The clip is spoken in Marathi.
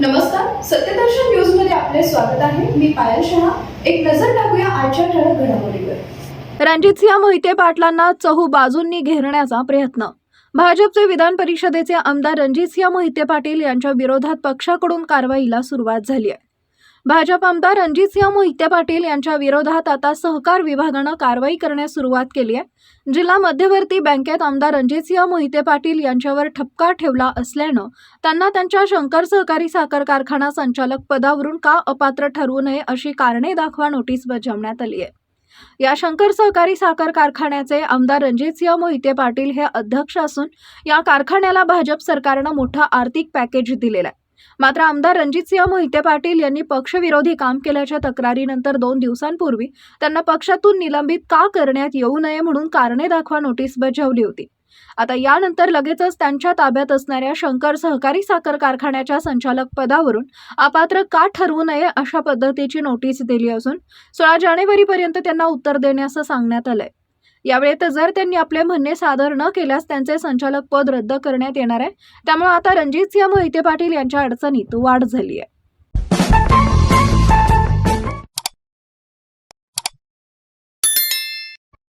नमस्कार सत्यदर्शन न्यूजमध्ये आपले स्वागत आहे. मी पायल शहा. एक नजर टाकूया आजच्या ठळक घडामोडीवर. रणजित सिंह मोहिते पाटलांना चहू बाजूंनी घेरण्याचा प्रयत्न. भाजपचे विधान परिषदेचे आमदार रणजितसिंह मोहिते पाटील यांच्या विरोधात पक्षाकडून कारवाईला सुरुवात झाली आहे. भाजप आमदार रणजितसिंह मोहिते पाटील यांच्या विरोधात आता सहकार विभागानं कारवाई करण्यास सुरुवात केली आहे. जिल्हा मध्यवर्ती बँकेत आमदार रणजितसिंह मोहिते पाटील यांच्यावर ठपका ठेवला असल्यानं त्यांना त्यांच्या शंकर सहकारी साखर कारखाना संचालक पदावरून का अपात्र ठरवू नये अशी कारणे दाखवा नोटीस बजावण्यात आली आहे. या शंकर सहकारी साखर कारखान्याचे आमदार रणजितसिंह मोहिते पाटील हे अध्यक्ष असून या कारखान्याला भाजप सरकारनं मोठं आर्थिक पॅकेज दिलेलं आहे. मात्र आमदार रणजितसिंह मोहिते पाटील यांनी पक्षविरोधी काम केल्याच्या तक्रारीनंतर दोन दिवसांपूर्वी त्यांना पक्षातून निलंबित का करण्यात येऊ नये म्हणून कारणे दाखवा नोटीस बजावली होती. आता यानंतर लगेचच त्यांच्या ताब्यात असणाऱ्या शंकर सहकारी साखर कारखान्याच्या संचालक पदावरून अपात्र का ठरवू नये अशा पद्धतीची नोटीस दिली असून सोळा जानेवारीपर्यंत त्यांना उत्तर देण्याचं सांगण्यात आलंय. यावेळेत जर त्यांनी आपले म्हणणे सादर न केल्यास त्यांचे संचालक पद रद्द करण्यात येणार आहे. त्यामुळे आता रणजितसिंह मोहिते पाटील यांच्या अडचणीत वाढ झाली आहे.